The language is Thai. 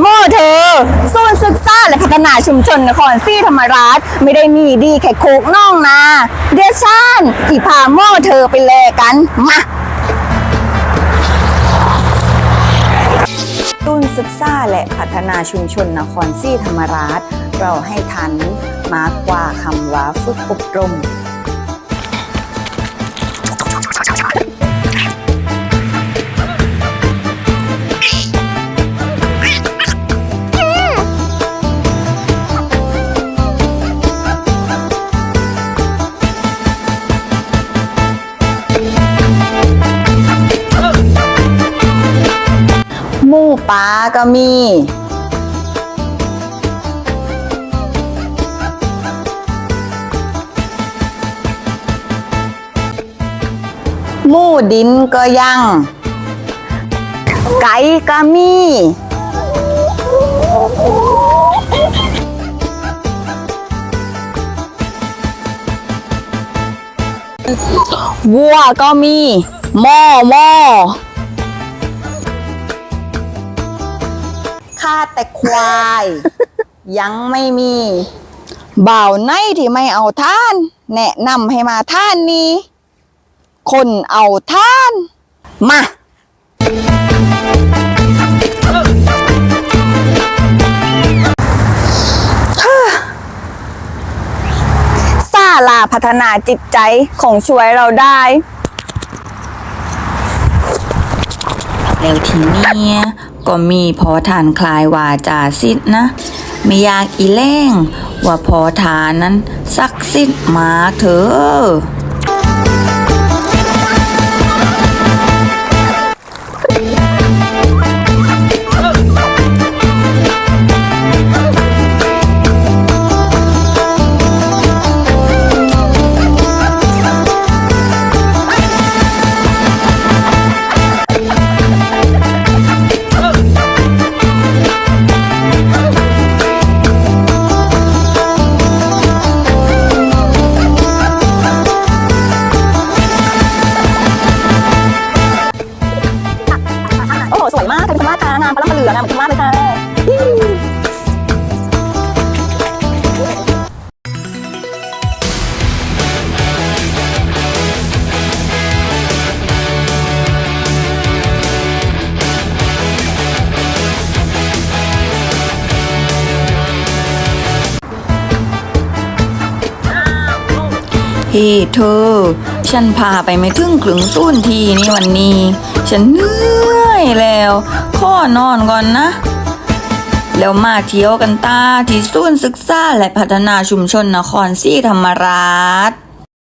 โม่เธอศูนศึกษาและพัฒนาชุมชนนครศรีธรรมราช ไม่ได้มีดีแค่โคกน่องนะเดชานอีพาโม่เธอไปแลกกันมาตุนศึกษาและพัฒนาชุมชนนครศรีธรรมราช เราให้ทันมากกว่าคำว่าฝึกอบรม ปลาก็มีหมูดินก็ยัง ไก่ก็มี วัวก็มีหม้อหม้อ ข้าแต่ควาย ยังไม่มีบ่าวไหนที่ไม่เอาท่าน แนะนำให้มาท่านนี้ คนเอาท่าน มาศาลาพัฒนาจิตใจของช่วยเราได้ แล้วทีเนี้ย ก็มีพอฐานคลายวาจาสิทธนะไม่อยากอีแรงว่าพอฐานนั้นสักสิทธิ์มากเถอะ งามพลังเหลืองามคุณมากเลยค่ะ พี่เธอ ฉันพาไปไม่ถึงกลึงสุนทีนี่วันนี้ ฉันเหนื่อยแล้ว ข้อนอนก่อนนะ แล้วมาเที่ยวกันตาที่สุ่นศึกษาและพัฒนาชุมชนนครศรีธรรมราช